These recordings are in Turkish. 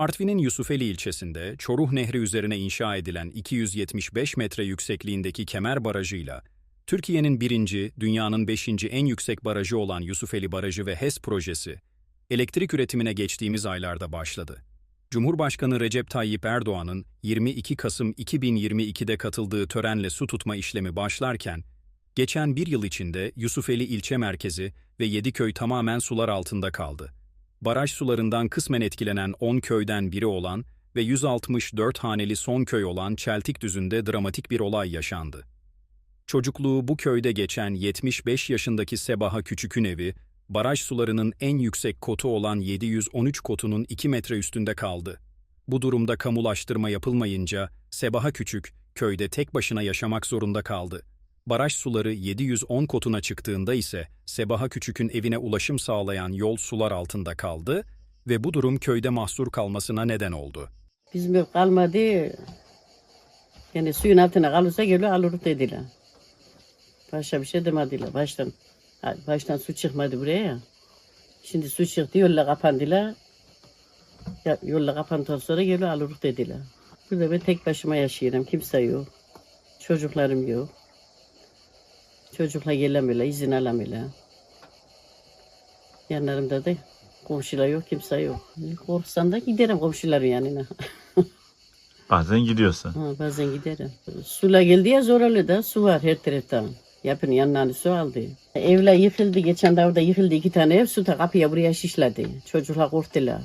Artvin'in Yusufeli ilçesinde Çoruh Nehri üzerine inşa edilen 275 metre yüksekliğindeki Kemer Barajı'yla Türkiye'nin birinci, dünyanın beşinci en yüksek barajı olan Yusufeli Barajı ve HES projesi, elektrik üretimine geçtiğimiz aylarda başladı. Cumhurbaşkanı Recep Tayyip Erdoğan'ın 22 Kasım 2022'de katıldığı törenle su tutma işlemi başlarken, geçen bir yıl içinde Yusufeli ilçe merkezi ve 7 köy tamamen sular altında kaldı. Baraj sularından kısmen etkilenen 10 köyden biri olan ve 164 haneli son köy olan Çeltikdüzü'nde dramatik bir olay yaşandı. Çocukluğu bu köyde geçen 75 yaşındaki Sebaha Küçük'ün evi, baraj sularının en yüksek kotu olan 713 kotunun 2 metre üstünde kaldı. Bu durumda kamulaştırma yapılmayınca Sebaha Küçük köyde tek başına yaşamak zorunda kaldı. Baraj suları 710 kotuna çıktığında ise Sebaha Küçük'ün evine ulaşım sağlayan yol sular altında kaldı ve bu durum köyde mahsur kalmasına neden oldu. Bizim ev kalmadı. Yani suyun altına kalırsa geliyor alırız dediler. Başka bir şey demediler baştan. Baştan su çıkmadı buraya ya. Şimdi su çıktı yolla kapandılar. Ya, yolla kapandıktan sonra geliyor alırız dediler. Burada ben tek başıma yaşıyorum. Kimse yok. Çocuklarım yok. Çocukla gelemiyorlar, izin alamıyorlar. Yanlarımda da komşular yok, kimse yok. Korksam da giderim komşuların yanına. Bazen gidiyorsun. Ha, bazen giderim. Sula geldi ya zoralı da su var her taraftan. Yapın yanlarını su aldı. Evler yıkıldı. Geçen de orada yıkıldı iki tane ev. Su da kapıya buraya şişledi. Çocuklar korktular.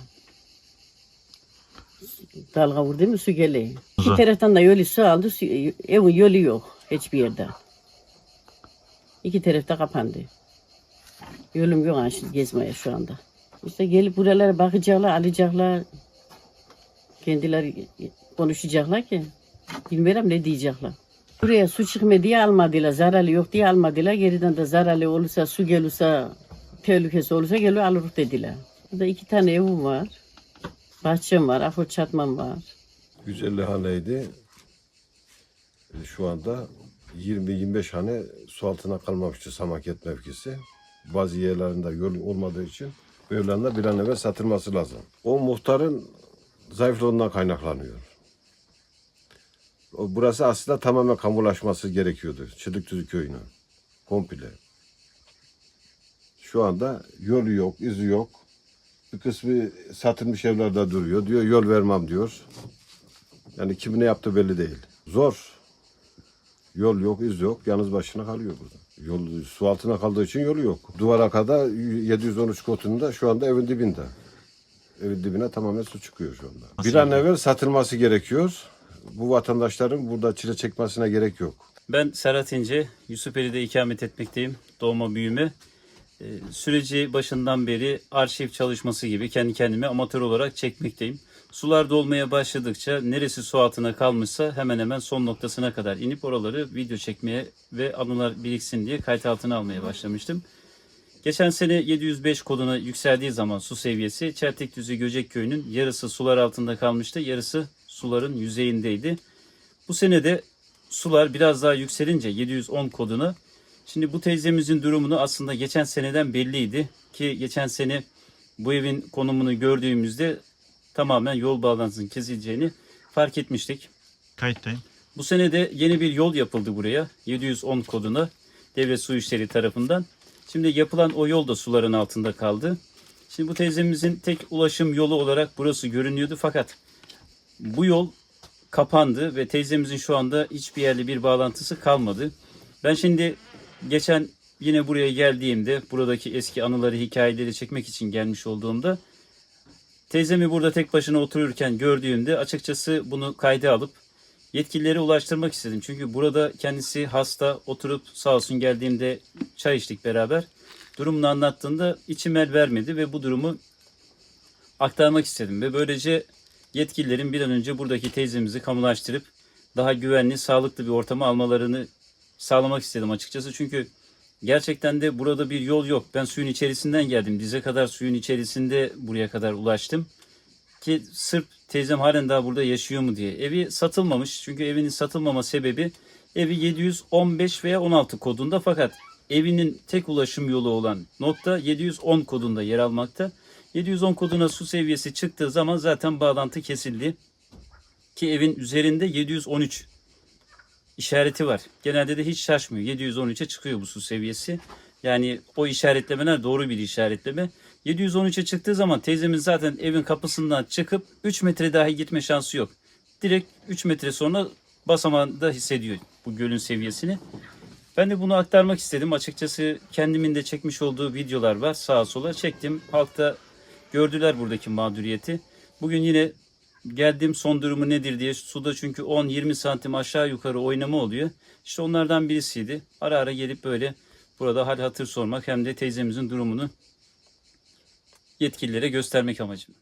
Dalga vurdu mu su geliyor. İki taraftan da yolu su aldı. Su, evin yolu yok hiçbir yerde. İki tarafta kapandı. Yolum yok şimdi gezmeye şu anda. İşte gelip buralara bakacaklar, alacaklar. Kendileri konuşacaklar ki. Bilmiyorum ne diyecekler. Buraya su çıkma diye almadılar. Zararlı yok diye almadılar. Geriden de zararlı olursa, su gelirse, tehlikesi olursa geliyor alırız dediler. Burada iki tane evim var. Bahçem var, afur çatmam var. 150 haneydi. Şu anda 20-25 hane su altına kalmamıştı Samaket mevkisi. Bazı yerlerinde yol olmadığı için bu evlerin bir an evvel satılması lazım. O muhtarın zayıflığından kaynaklanıyor. Burası aslında tamamen kamulaşması gerekiyordu. Çılıktüzü köyünün. Komple. Şu anda yolu yok, izi yok. Bir kısmı satılmış evlerde duruyor. Diyor yol vermem diyor. Yani kim ne yaptı belli değil. Zor. Yol yok, iz yok. Yalnız başına kalıyor burada. Yol su altına kaldığı için yolu yok. Duvara kadar 713 kotunda şu anda evin dibinde. Evin dibine tamamen su çıkıyor şu anda. Bir an evvel satılması gerekiyor. Bu vatandaşların burada çile çekmesine gerek yok. Ben Serhat İnce, Yusufeli'de ikamet etmekteyim. Doğma büyüme. Ee, süreci başından beri arşiv çalışması gibi kendi kendime amatör olarak çekmekteyim. Sular dolmaya başladıkça neresi su altına kalmışsa hemen hemen son noktasına kadar inip oraları video çekmeye ve anılar biriksin diye kayıt altına almaya başlamıştım. Geçen sene 705 koduna yükseldiği zaman su seviyesi Çeltikdüzü Göcek Köyü'nün yarısı sular altında kalmıştı, yarısı suların yüzeyindeydi. Bu sene de sular biraz daha yükselince 710 koduna Şimdi bu teyzemizin durumunu aslında geçen seneden belliydi ki geçen sene bu evin konumunu gördüğümüzde tamamen yol bağlantısının kesileceğini fark etmiştik. Kayıttayım. Bu sene de yeni bir yol yapıldı buraya 710 koduna devlet su işleri tarafından. Şimdi yapılan o yol da suların altında kaldı. Şimdi bu teyzemizin tek ulaşım yolu olarak burası görünüyordu fakat bu yol kapandı ve teyzemizin şu anda hiçbir yerle bir bağlantısı kalmadı. Ben şimdi geçen yine buraya geldiğimde buradaki eski anıları hikayeleri çekmek için gelmiş olduğumda teyzemi burada tek başına otururken gördüğümde açıkçası bunu kayda alıp yetkililere ulaştırmak istedim. Çünkü burada kendisi hasta oturup sağ olsun geldiğimde çay içtik beraber. Durumunu anlattığında içim el vermedi ve bu durumu aktarmak istedim. Ve böylece yetkililerin bir an önce buradaki teyzemizi kamulaştırıp daha güvenli, sağlıklı bir ortama almalarını sağlamak istedim açıkçası. Çünkü gerçekten de burada bir yol yok. Ben suyun içerisinden geldim. Dize kadar suyun içerisinde buraya kadar ulaştım. Ki sırf teyzem halen daha burada yaşıyor mu diye. Evi satılmamış. Çünkü evinin satılmama sebebi evi 715 veya 16 kodunda fakat evinin tek ulaşım yolu olan nokta 710 kodunda yer almakta. 710 koduna su seviyesi çıktığı zaman zaten bağlantı kesildi. Ki evin üzerinde 713 işareti var. Genelde de hiç şaşmıyor. 713'e çıkıyor bu su seviyesi. Yani o işaretlemeler doğru bir işaretleme. 713'e çıktığı zaman teyzemin zaten evin kapısından çıkıp 3 metre dahi gitme şansı yok. Direkt 3 metre sonra basamağında hissediyor bu gölün seviyesini. Ben de bunu aktarmak istedim. Açıkçası kendimin de çekmiş olduğu videolar var. Sağa sola çektim. Halkta gördüler buradaki mağduriyeti. Bugün yine geldim son durumu nedir diye suda çünkü 10-20 santim aşağı yukarı oynama oluyor. İşte onlardan birisiydi. Ara ara gelip böyle burada hal hatır sormak hem de teyzemizin durumunu yetkililere göstermek amacım.